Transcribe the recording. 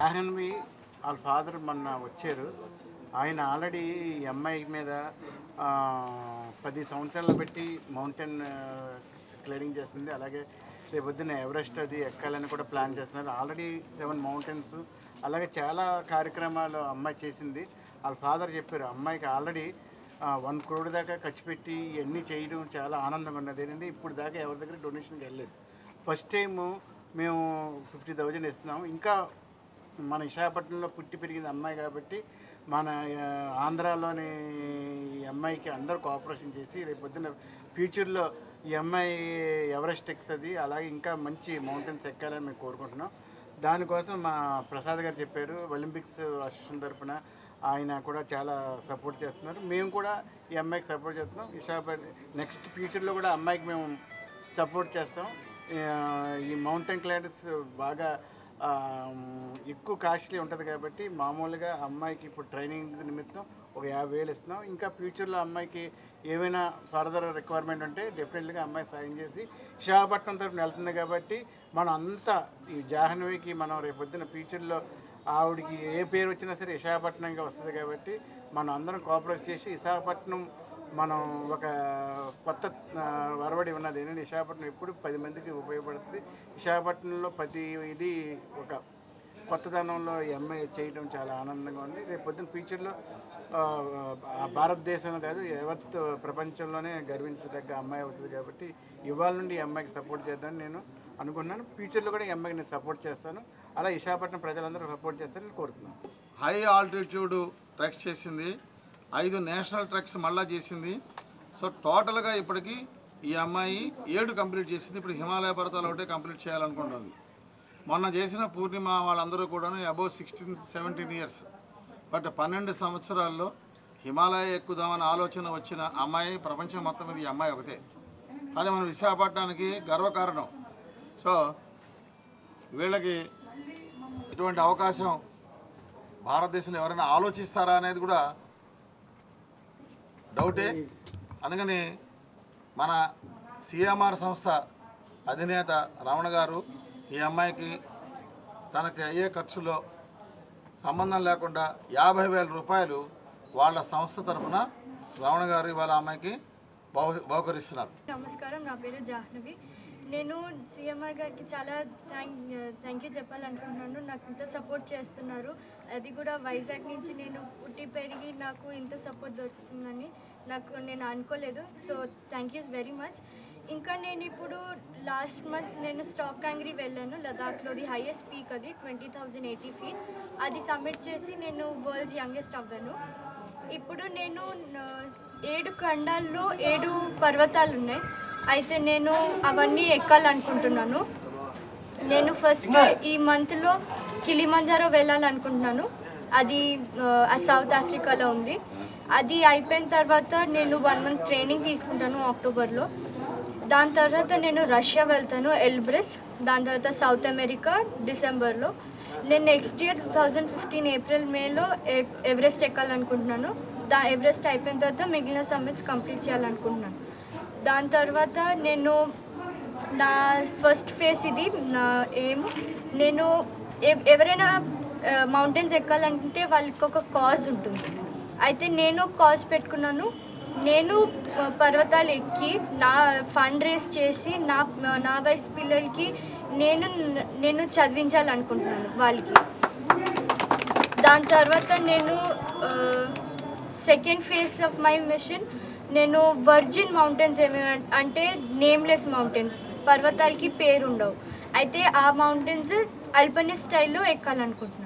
జాహ్నవి వాళ్ళ ఫాదర్ మొన్న వచ్చారు. ఆయన ఆల్రెడీ అమ్మాయి మీద పది సంవత్సరాలు పెట్టి మౌంటైన్ క్లైడింగ్ చేస్తుంది. అలాగే రేపొద్దున ఎవరెస్ట్ అది ఎక్కాలని కూడా ప్లాన్ చేస్తున్నారు. ఆల్రెడీ సెవెన్ మౌంటైన్స్ అలాగే చాలా కార్యక్రమాలు అమ్మాయి చేసింది. వాళ్ళ ఫాదర్ చెప్పారు అమ్మాయికి ఆల్రెడీ వన్ క్రోడ్ దాకా ఖర్చు పెట్టి ఇవన్నీ చేయడం చాలా ఆనందంగా ఉన్నది. ఏంటంటే ఇప్పుడు దాకా ఎవరి దగ్గర డొనేషన్కి వెళ్ళలేదు. ఫస్ట్ టైము మేము ఫిఫ్టీ థౌజండ్ ఇస్తున్నాం ఇంకా మన విశాఖపట్నంలో పుట్టి పెరిగింది అమ్మాయి కాబట్టి మన ఆంధ్రాలోని ఈ అమ్మాయికి అందరూ కోఆపరేషన్ చేసి రేపు పొద్దున్న ఫ్యూచర్లో ఈ అమ్మాయి ఎవరెస్ట్ ఎక్కుతుంది అలాగే ఇంకా మంచి మౌంటైన్స్ ఎక్కాలని మేము కోరుకుంటున్నాం. దానికోసం మా ప్రసాద్ గారు చెప్పారు ఒలింపిక్స్ అసోసియేషన్ తరఫున ఆయన కూడా చాలా సపోర్ట్ చేస్తున్నారు. మేము కూడా ఈ అమ్మాయికి సపోర్ట్ చేస్తున్నాం. విశాఖపట్నం నెక్స్ట్ ఫ్యూచర్లో కూడా అమ్మాయికి మేము సపోర్ట్ చేస్తాం. ఈ మౌంటైన్ క్లైడర్స్ బాగా ఎక్కువ కాస్ట్లీ ఉంటుంది కాబట్టి మామూలుగా అమ్మాయికి ఇప్పుడు ట్రైనింగ్ నిమిత్తం ఒక యాభై వేలు ఇస్తున్నాం. ఇంకా ఫ్యూచర్లో అమ్మాయికి ఏమైనా ఫర్దర్ రిక్వైర్మెంట్ ఉంటే డెఫినెట్గా అమ్మాయి సాయం చేసి విశాఖపట్నం తరఫున వెళ్తుంది కాబట్టి మనం అంతా ఈ జాహ్నవికి మనం రేపు ఫ్యూచర్లో ఆవిడకి ఏ పేరు వచ్చినా సరే విశాఖపట్నంగా వస్తుంది కాబట్టి మనం అందరం కోఆపరేట్ చేసి విశాఖపట్నం మనం ఒక కొత్త వరవడి ఉన్నది. ఏంటంటే విశాఖపట్నం ఎప్పుడు పది మందికి ఉపయోగపడుతుంది. విశాఖపట్నంలో ప్రతి ఇది ఒక కొత్తదనంలో ఎంఏ చేయడం చాలా ఆనందంగా ఉంది. రేపు పొద్దున్న ఫ్యూచర్లో భారతదేశంలో కాదు యావత్ ప్రపంచంలోనే గర్వించదగ్గ అమ్మాయి అవుతుంది కాబట్టి ఇవాళ నుండి ఈ అమ్మాయికి సపోర్ట్ చేద్దామని నేను అనుకున్నాను. ఫ్యూచర్లో కూడా ఈ అమ్మాయికి నేను సపోర్ట్ చేస్తాను. అలా విశాఖపట్నం ప్రజలందరూ సపోర్ట్ చేస్తారని కోరుతున్నాను. హై ఆల్టిట్యూడ్ ట్రెక్స్ చేసింది. ఐదు నేషనల్ ట్రెక్స్ మళ్ళా చేసింది. సో టోటల్గా ఇప్పటికీ ఈ అమ్మాయి ఏడు కంప్లీట్ చేసింది. ఇప్పుడు హిమాలయ పర్వతాలు ఒకటే కంప్లీట్ చేయాలనుకుంటుంది. మొన్న చేసిన పూర్ణిమ వాళ్ళందరూ కూడా above sixteen seventeen years but పన్నెండు సంవత్సరాల్లో హిమాలయ ఎక్కుదామని ఆలోచన వచ్చిన అమ్మాయి ప్రపంచం మొత్తం మీద ఈ అమ్మాయి ఒకటే. అది మన విశాఖపట్నానికి గర్వకారణం. సో వీళ్ళకి ఇటువంటి అవకాశం భారతదేశంలో ఎవరైనా ఆలోచిస్తారా అనేది కూడా డౌటే. అందుకని మన సిఎంఆర్ సంస్థ అధినేత రమణ గారు ఈ అమ్మాయికి తనకి అయ్యే ఖర్చులో సంబంధం లేకుండా యాభై వేల రూపాయలు వాళ్ళ సంస్థ తరఫున రమణ గారు ఇవాళ అమ్మాయికి బహు బహుకరిస్తున్నారు. నమస్కారం. నా పేరు జాహ్నవి. నేను సిఎంఆర్ గారికి చాలా థ్యాంక్ థ్యాంక్ యూ చెప్పాలనుకుంటున్నాను. నాకు ఇంత సపోర్ట్ చేస్తున్నారు. అది కూడా వైజాగ్ నుంచి నేను పుట్టి పెరిగి నాకు ఇంత సపోర్ట్ దొరుకుతుందని నాకు నేను అనుకోలేదు. So thank you very much ఇంకా నేను ఇప్పుడు లాస్ట్ మంత్ నేను స్టాక్ యాంగ్రీ వెళ్ళాను. లదాఖ్లో ది హైయెస్ట్ పీక్ అది ట్వంటీ థౌజండ్ ఎయిటీ ఫీట్ అది సబ్మిట్ చేసి నేను వరల్డ్స్ యంగెస్ట్ అవ్వాను. ఇప్పుడు నేను ఏడు ఖండాల్లో ఏడు పర్వతాలు ఉన్నాయి అయితే నేను అవన్నీ ఎక్కాలనుకుంటున్నాను. నేను ఫస్ట్ ఈ మంత్లో కిలిమంజారో వెళ్ళాలనుకుంటున్నాను. అది ఆ, సౌత్ ఆఫ్రికాలో ఉంది. అది అయిపోయిన తర్వాత నేను వన్ మంత్ ట్రైనింగ్ తీసుకుంటాను అక్టోబర్లో. దాని తర్వాత నేను రష్యా వెళ్తాను ఎల్బ్రెస్. దాని తర్వాత సౌత్ అమెరికా డిసెంబర్లో. నేను next year two thousand fifteen April మేలో ఎవరెస్ట్ ఎక్కాలనుకుంటున్నాను. దా ఎవరెస్ట్ అయిపోయిన తర్వాత మిగిలిన సమ్మిట్స్ కంప్లీట్ చేయాలనుకుంటున్నాను. దాని తర్వాత నేను నా ఫస్ట్ ఫేస్ ఇది నా ఏం నేను ఎ- ఎవరైనా మౌంటైన్స్ ఎక్కాలంటే వాళ్ళకి ఒక కాజ్ ఉంటుంది. అయితే నేను కాజ్ పెట్టుకున్నాను నేను పర్వతాలు ఎక్కి నా ఫండ్ రేస్ చేసి నా నా వయసు పిల్లలకి నేను నేను చదివించాలనుకుంటున్నాను వాళ్ళకి. దాని తర్వాత నేను second phase of my mission నేను వర్జిన్ మౌంటైన్స్ ఏమేమి అంటే నేమ్లెస్ మౌంటైన్ పర్వతాలకి పేరు ఉండవు అయితే ఆ మౌంటైన్స్ అల్పనీ స్టైల్లో ఎక్కాలనుకుంటున్నాను.